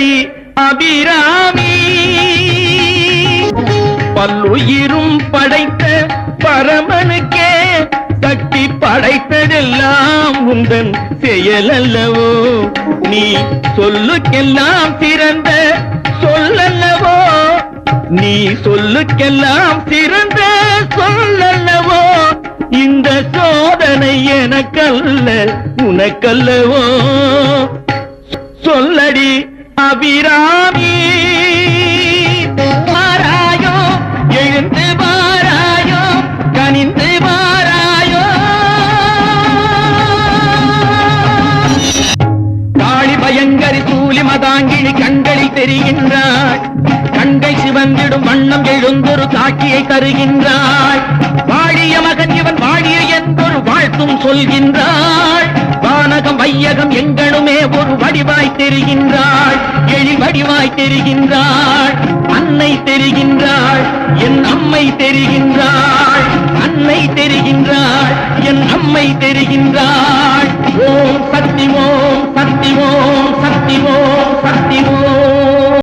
அடி அபிராமி. பல்லுயிரும் படைத்த பரமனுக்கே சக்தி படைத்ததெல்லாம் உந்தன் செயல் அல்லவோ நீ சொல்லுக்கெல்லாம் சிறந்த சொல்லல்லவோ? நீ சொல்லுக்கெல்லாம் சிறந்த சொல்லல்லவோ? இந்த சோதனை எனக்கல்ல உனக்கல்லவோ? அபிராமி. மாறாயோ எழுந்து மாறாயோ கனிந்து மாறாயோ காளி பயங்கரி சூலி மதாங்கிழி கண்களில் தெரிகின்றாள். கண்கை சிவந்திடும் வண்ணம் எழுந்தொரு காட்சியை தருகின்றாள். வாழிய மகன் இவன் வாழிய என்பொரு வாழ்த்தும் சொல்கின்றாள். வானகம் வையகம் எங்களுமே ஒரு வடிவாய் தெரிகின்றாள் தெரிகின்றாள் அன்னை தெரிகின்றாள் என் அம்மை தெரிகின்றாள் அன்னை தெரிகின்றாள் என் அம்மை தெரிகின்றாள். ஓ